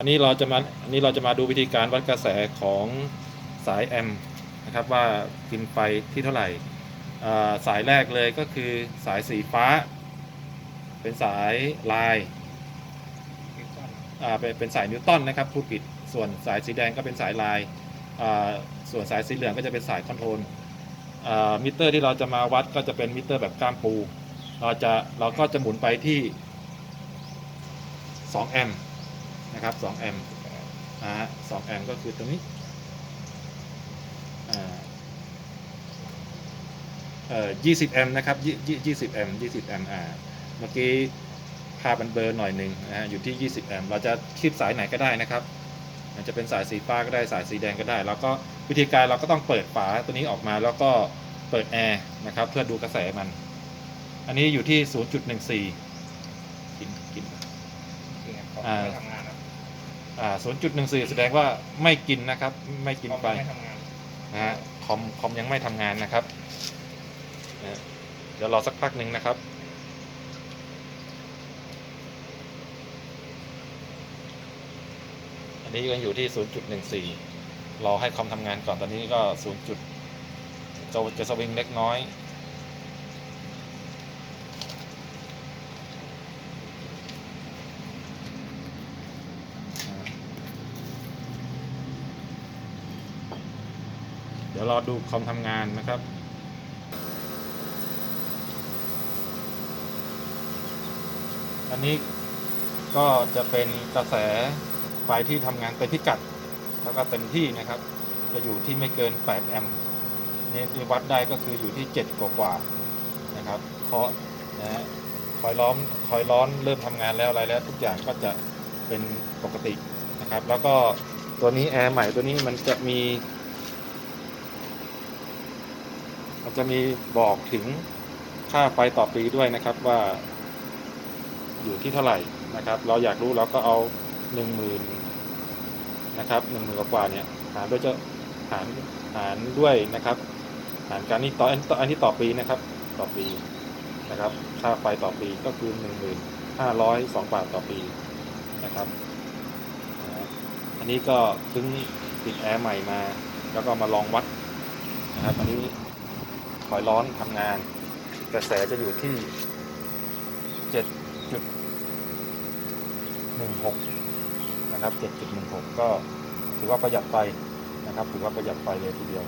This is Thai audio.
อันนี้เราจะมาอันนี้เราจะมาดูวิธีการวัดกระแสของสายแอมป์นะครับว่ากินไฟที่เท่าไหร่สายแรกเลยก็คือสายสีฟ้า เป็นสายลายเป็นเป็นสายนิวตันนะครับพูดผิดส่วนสายสีแดงก็เป็นสายลายส่วนสายสีเหลืองก็จะเป็นสายคอนโทรลอ่ามิเตอร์ที่เราจะมาวัดก็จะเป็นมิเตอร์แบบก้ามปู เราจะเราก็จะหมุนไปที่ 2 แอมป์ นะครับ2แอมป์นะฮะ2แอมป์ก็คือตรงนี้เอ่าเอ่อ20แอมป์นะครับยี่ยี่20แอมป์20แอมป์อ่าเมื่อกี้ภาพมันเบลอร์หน่อยหนึ่งนะฮะอยู่ที่ 20 แอมป์เราจะคลิปสายไหนก็ได้นะครับมันจะเป็นสายสีฟ้าก็ได้สายสีแดงก็ได้ แล้วก็วิธีการเราก็ต้องเปิดฝาตัวนี้ออกมาแล้วก็เปิดแอร์นะครับเพื่อดูกระแสมัน อันนี้อยู่ที่ 0.14 กินกินอ่า ไม่ทำงานครับอ่า0.14แสดงว่าไม่กินนะครับ ไม่กินไปไม่ทำงานนะฮะคอมคอมยังไม่ทำงานนะครับนะเดี๋ยวรอสักพักหนึ่งนะครับ อันนี้ยังอยู่ที่0.14รอให้คอมทำงานก่อนตอนนี้ก็ 0. จุดจะจะสวิงเล็กน้อย ดี๋ยวรอดูคอมทำงานนะครับอันนี้ก็จะเป็นกระแสไฟที่ทำงานเต็มพิกัด แล้วก็เต็มที่นะครับ จะอยู่ที่ไม่เกิน 8 แอมป์นี่วัดได้ก็คืออยู่ที่ 7 กว่ากว่านะครับเคาะนะฮะคอยล้อมคอยร้อนเริ่มทำงานแล้วอะไรแล้วทุกอย่างก็จะเป็นปกตินะครับ แล้วก็ตัวนี้แอร์ใหม่ตัวนี้มันจะมี มันจะมีบอกถึงค่าไฟต่อปีด้วยนะครับว่าอยู่ที่เท่าไหร่นะครับ เราอยากรู้เราก็เอาหนึ่งหมื่นนะครับหนึ่งหมื่นกว่าเนี่ยหารด้วยจะหารหารด้วยนะครับ หารการนี้ต่ออันนี้ต่อปีนะครับต่อปีนะครับ ค่าไฟต่อปีก็คือหนึ่งหมื่นห้าร้อยสองบาทต่อปีนะครับอันนี้ก็เพิ่งติดแอร์ใหม่มา แล้วก็มาลองวัดนะครับอันนี้ คอยร้อนทำงาน กระแสจะอยู่ที่ 7.16 นะครับ 7.16 ก็ถือว่าประหยัดไฟนะครับ ถือว่าประหยัดไฟเลยทีเดียว